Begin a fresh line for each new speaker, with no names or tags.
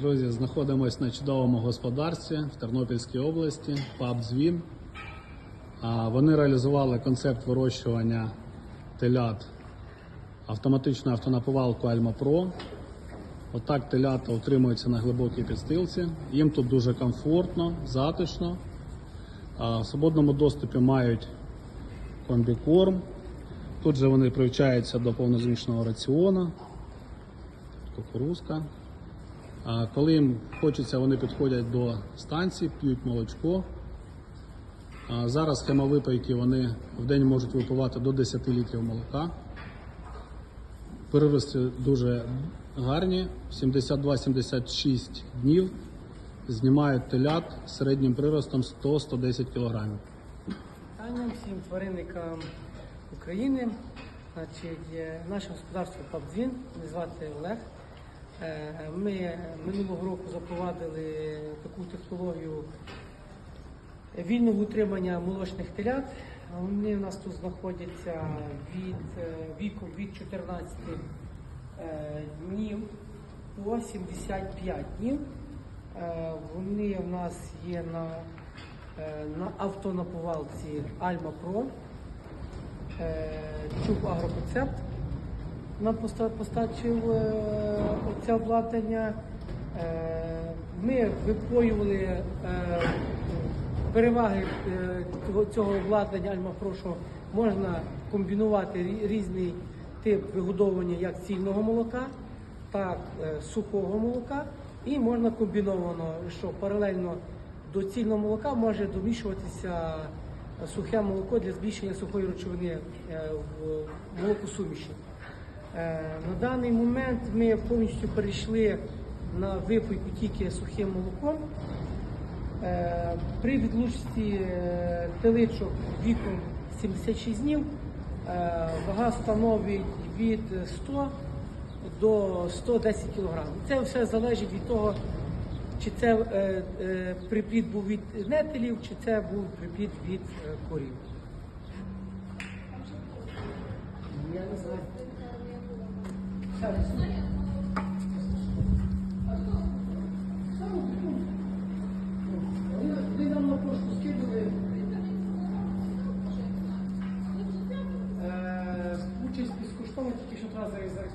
Друзі, знаходимося на чудовому господарстві в Тернопільській області, ПАБ Звін. Вони реалізували концепт вирощування телят автоматичною автонаповалкою Alma Pro. Отак телята утримуються на глибокій підстилці. Їм тут дуже комфортно, затишно. В свободному доступі мають комбікорм. Тут же вони привчаються до повнозмішного раціону, кукурузка. Коли їм хочеться, вони підходять до станції, п'ють молочко. Зараз схема випайки вони в день можуть випивати до 10 літрів молока. Перерости дуже гарні, 72-76 днів знімають телят з середнім приростом 100-110 кг.
Вітання всім тваринникам України. Значить, е, наше господарство ПАБДЗІН, мене звати Олег. Е, Ми минулого року запровадили таку технологію вільного утримання молочних телят. Вони у нас тут знаходяться від е, віку від 14 е, днів по 75 днів. Вони у нас є на, на автонаповалці Pro. Е, Чуб Агроконцепт нам поста- постачив е, це обладнання. Е, Ми випоювали е, переваги цього- обладнання Pro, що можна комбінувати різний тип вигодовування як цільного молока, так е, сухого молока. І можна комбіновано, що паралельно до цільного молока може домішуватися сухе молоко для збільшення сухої речовини в молокосуміші. Е, На даний момент ми повністю перейшли на випийку тільки сухим молоком. Е, При відлучці е, теличок віком 76 днів вага становить від 100 до 110 кг. Це все залежить від того, чи це приплід був від нетелів, чи це був приплід від корів. Я не знаю. Е, участь безкоштовно тільки що треба зареєструвати.